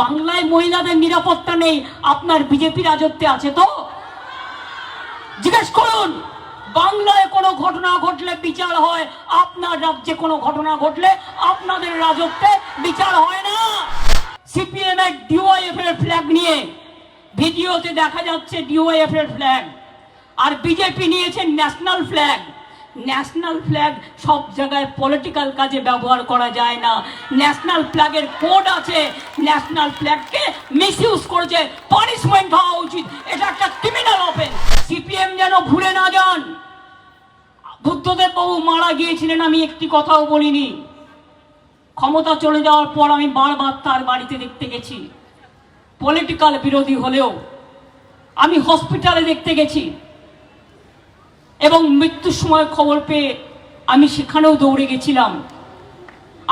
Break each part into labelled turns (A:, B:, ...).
A: বাংলায় মহিলাদের নিরাপত্তা নেই, আপনার বিজেপি রাজত্বে আছে তো? জিজ্ঞেস করুন, বাংলায় কোনো ঘটনা ঘটলে বিচার হয়, আপনার রাজ্যে কোনো ঘটনা ঘটলে আপনাদের রাজত্বে বিচার হয় না। সিপিএম এর ডিওয়াইএফ এর ফ্ল্যাগ নিয়ে ভিডিওতে দেখা যাচ্ছে ডিওয়াইএফ এর ফ্ল্যাগ আর বিজেপি নিয়েছে ন্যাশনাল ফ্ল্যাগ ন্যাশনাল ফ্ল্যাগ সব জায়গায় পলিটিক্যাল কাজে ব্যবহার করা যায় না। ন্যাশনাল ফ্ল্যাগের কোড আছে। ন্যাশনাল ফ্ল্যাগকে মিসইউজ করেছে। পানিশমেন্ট হওয়া উচিত। এটা একটা ক্রিমিনাল অফেন্স সিপিএম যেন ভুলে না যান। বুদ্ধদেব বাবু মারা গিয়েছিলেন, আমি একটি কথাও বলিনি। ক্ষমতা চলে যাওয়ার পর আমি বারবার তার বাড়িতে দেখতে গেছি। পলিটিক্যাল বিরোধী হলেও আমি হসপিটালে দেখতে গেছি। এবং মৃত্যুর সময় খবর পেয়ে আমি সেখানেও দৌড়ে গেছিলাম।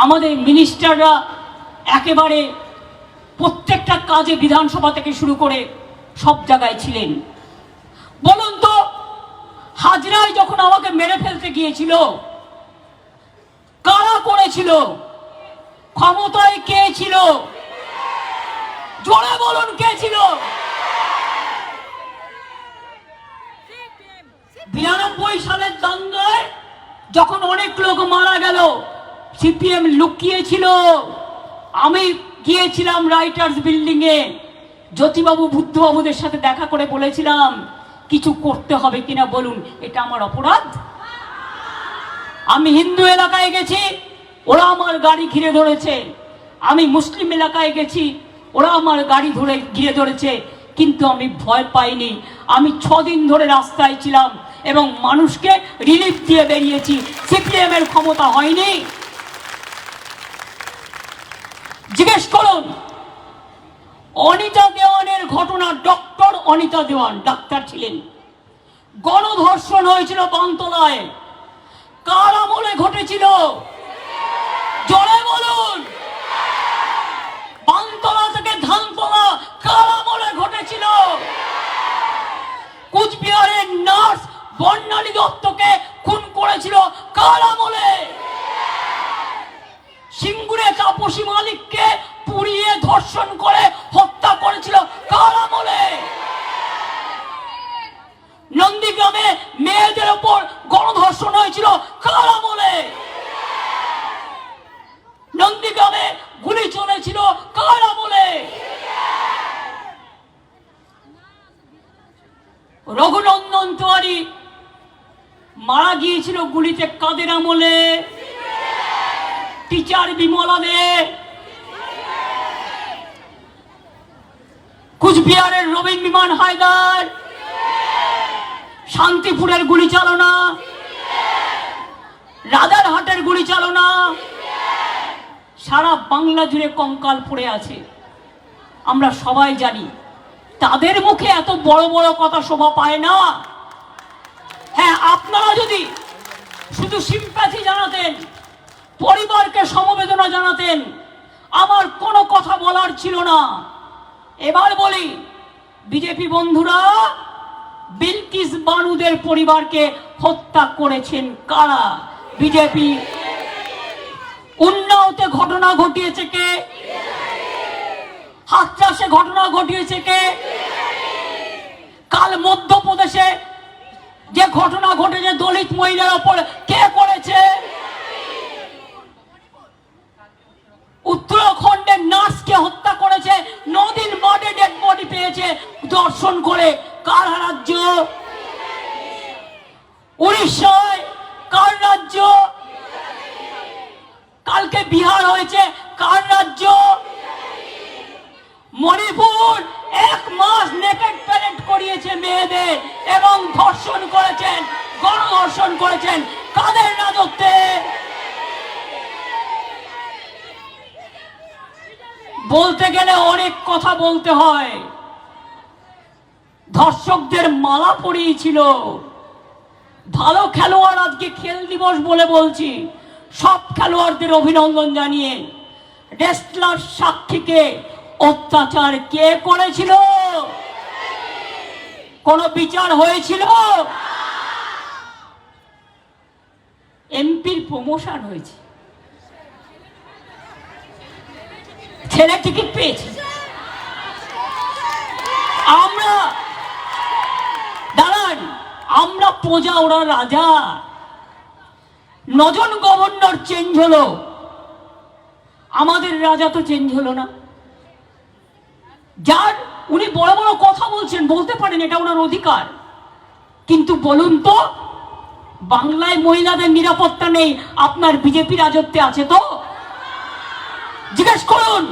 A: আমাদের মিনিস্টাররা একেবারে প্রত্যেকটা কাজে বিধানসভা থেকে শুরু করে সব জায়গায় ছিলেন। বলুন তো হাজরায় যখন আমাকে মেরে ফেলতে গিয়েছিল, কারা করেছিল? ক্ষমতায় কে ছিল? জোরে বলুন কে ছিল? বিরানব্বই সালের দাঙ্গায় যখন অনেক লোক মারা গেল, সিপিএম লুকিয়েছিল। আমি গিয়েছিলাম রাইটার্স বিল্ডিং এ জ্যোতিবাবু, বুদ্ধবাবুদের সাথে দেখা করে বলেছিলাম, কিছু করতে হবে কিনা বলুন, এটা আমার অপরাধ। আমি হিন্দু এলাকায় গেছি, ওরা আমার গাড়ি ঘিরে ধরেছে। আমি মুসলিম এলাকায় গেছি, ওরা আমার গাড়ি ধরে ঘিরে ধরেছে। কিন্তু আমি ভয় পাইনি। আমি ছদিন ধরে রাস্তায় ছিলাম এবং মানুষকে রিলিফ দিয়ে বেরিয়েছি। সিপিএম এর ক্ষমতা হয়নি। জিজ্ঞেস করুন, অনিতা দেওয়ানের ঘটনা ডক্টর অনিতা দেওয়ান, ডাক্তার ছিলেন। গণধর্ষণ হয়েছিল বান্তলায় কার আমলে ঘটেছিল জোরে বলুন বানতলা থেকে ধানতলা কার আমলে ঘটেছিল কুচবিহারের নার্স বর্ণালী দত্তকে খুন করেছিল কার আমলে? সিঙ্গুরে তাপসী মালিককে পুড়িয়ে ধর্ষণ করে হত্যা করেছিল কার আমলে? নন্দীগ্রামে মেয়েদের ওপর গণধর্ষণ হয়েছিল কার আমলে? নন্দীগ্রামে গুলি চলেছিল কার আমলে রঘুনন্দন মারা গিয়েছিল গুলিতে কাদের আমলে? টিচার বিমলা দে কুচবিহারের রবীন বিমান হায়দার। শান্তিপুরের গুলি চালনা। রাজারহাটের গুলি চালনা। সারা বাংলা জুড়ে কঙ্কাল পড়ে আছে। আমরা সবাই জানি, তাদের মুখে এত বড় বড় কথা শোভা পায় না। হ্যাঁ আপনারা যদি শুধু সিম্প্যাথি জানাতেন, পরিবারকে সমবেদনা জানাতেন, আমার কোনো কথা বলার ছিল না। এবার বলি, বিজেপি বন্ধুরা, বিলকিস বানুদের পরিবারকে হত্যা করেছেন কারা? বিজেপি। উন্নাওতে ঘটনা ঘটিয়েছে কে? হাতচাষে ঘটনা ঘটিয়েছে কে? কাল মধ্যপ্রদেশে যে ঘটনা ঘটেছে দলিত মহিলার ওপর কে করেছে? উত্তরাখণ্ডের নার্সকে হত্যা করেছে, নদিন বাদে ডেড বডি পেয়েছে, দর্শন করে কার রাজ্য? উড়িষ্যায় কার রাজ্য? কালকে বিহার হয়েছে, কার রাজ্য? মণিপুর এক মাস নেকেট প্যারেড করিয়েছে মেয়েদের এবং ধর্ষণ করেছেন, গণধর্ষণ করেছেন। কাদের রাজত্বে? বলতে গেলে অনেক কথা বলতে হয়। ধর্ষকদের মালা পরিয়েছিল। ভালো খেলোয়াড় আজকে খেল দিবস বলে বলছি। সব খেলোয়াড়দের অভিনন্দন জানিয়ে রেস্টলার সাক্ষীকে অত্যাচার কে করেছিল? কোন বিচার হয়েছিল? এমপির প্রমোশন হয়েছে। ছেলে টিকিট পেয়েছে। আমরা, দাঁড়ান, আমরা প্রজা, ওরা রাজা। নজন গভর্নর চেঞ্জ হলো। আমাদের রাজা তো চেঞ্জ হলো না। যার, উনি বড় বড় কথা বলছেন, বলতে পারেন এটা ওনার অধিকার। কিন্তু বলুন তো, বাংলায় মহিলাদের নিরাপত্তা নেই, আপনার বিজেপি রাজত্বে আছে তো? জিজ্ঞেস করুন,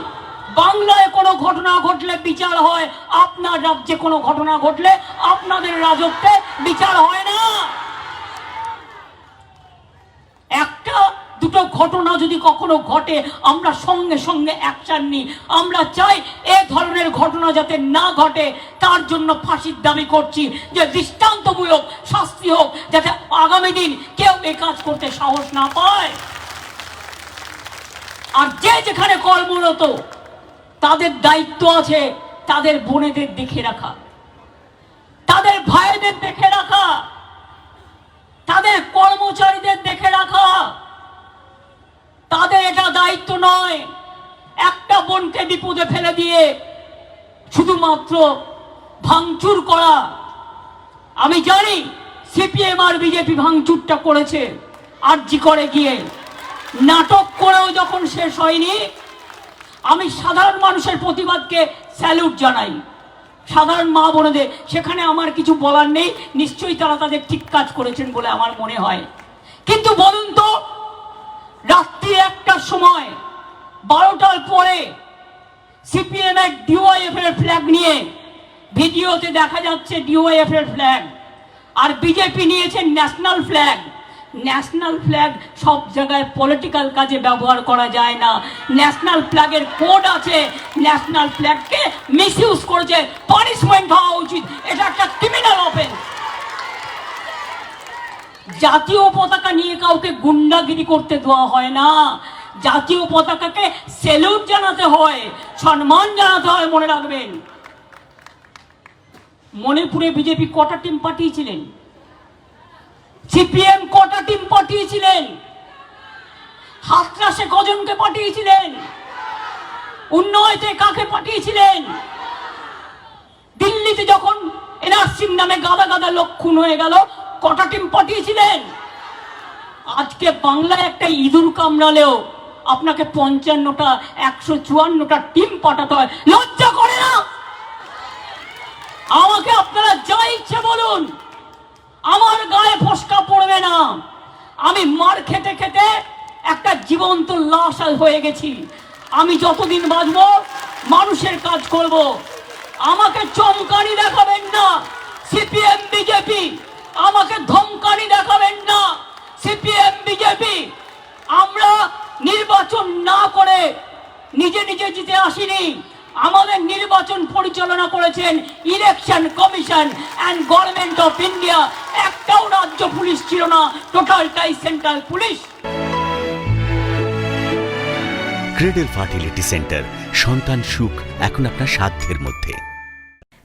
A: বাংলায় কোনো ঘটনা ঘটলে বিচার হয়, আপনার রাজ্যে কোনো ঘটনা ঘটলে আপনাদের রাজত্বে বিচার হয় না। একটা দুটো ঘটনা যদি কখনো ঘটে, আমরা সঙ্গে সঙ্গে অ্যাকশন নিই। আমরা চাই এ ধরনের ঘটনা যাতে না ঘটে, তার জন্য ফাঁসির দাবি করছি যে দৃষ্টান্তমূলক শাস্তি হোক, যাতে আগামী দিন কেউ এ কাজ করতে সাহস না পায়। আর যে যেখানে কর্মরত, তাদের দায়িত্ব আছে তাদের বোনেদের দেখে রাখা। তাদের ভাইদের দেখে রাখা। তাদের কর্মচারীদের দেখে রাখা। তাদের এটা দায়িত্ব নয়। একটা বোনকে বিপদে ফেলে দিয়ে শুধুমাত্র ভাঙচুর করা। আমি জানি সিপিএম আর বিজেপি ভাঙচুরটা করেছে আরজি করে গিয়ে। নাটক করেও যখন শেষ হয়নি, আমি সাধারণ মানুষের প্রতিবাদকে স্যালুট জানাই। সাধারণ মা বোনদের, সেখানে আমার কিছু বলার নেই, নিশ্চয়ই তারা তাদের ঠিক কাজ করেছেন বলে আমার মনে হয়। কিন্তু বলুন তো রাত্রি একটার সময়, বারোটার পরে সিপিএম এর ডিওয়াইএফ এর ফ্ল্যাগ নিয়ে ভিডিওতে দেখা যাচ্ছে ডিওয়াইএফ এর ফ্ল্যাগ আর বিজেপি নিয়েছে ন্যাশনাল ফ্ল্যাগ ন্যাশনাল ফ্ল্যাগ সব জায়গায় পলিটিক্যাল কাজে ব্যবহার করা যায় না। ন্যাশনাল ফ্ল্যাগের কোড আছে। ন্যাশনাল ফ্ল্যাগকে মিস ইউজ করেছে। পানিশমেন্ট হওয়া উচিত। এটা একটা ক্রিমিনাল অফেন্স জাতীয় পতাকা নিয়ে কাউকে গুন্ডাগিরি করতে দেওয়া হয় না। জাতীয় পতাকাকে সেলুট জানাতে হয়, সম্মান জানাতে হয়, মনে রাখবেন। মণিপুরে বিজেপি কটা টিম পাঠিয়েছিলেন। সিপিএম কটা টিম পাঠিয়েছিলেন। হাতরাসে কজনকে পাঠিয়েছিলেন। উন্নয়তে কাকে পাঠিয়েছিলেন? দিল্লিতে যখন এনআরসির নামে গাদা গাদা লক্ষণ হয়ে গেল কটা টিম পাঠিয়েছিলেন? আজকে বাংলায় একটা ইঁদুর কামড়ালেও আপনাকে পঞ্চান্নটা, একশো চুয়ান্নটা টিম পাঠাতে হয়। লজ্জা করে না? আমাকে আপনারা যা ইচ্ছে বলুন, আমার গায়ে ফসকা পড়বে না। আমি মার খেতে খেতে একটা জীবন্ত লাশ হয়ে গেছি। আমি যতদিন বাঁচবো, মানুষের কাজ করব। আমাকে চমকানি দেখাবেন না, সিপিএম, বিজেপি। আমাকে ধমকানি দেখাবেন না। সিপিএম, বিজেপি, আমরা নির্বাচন না করে নিজে নিজে জিতে আসিনি। আমাদের নির্বাচন পরিচালনা করেছেন election commission and government of India. একটাও রাজ্য পুলিশ ছিল না টোটালটাই central police.
B: Cradle fertility centre, সন্তান সুখ, এখন আপনার সাধ্যের মধ্যে।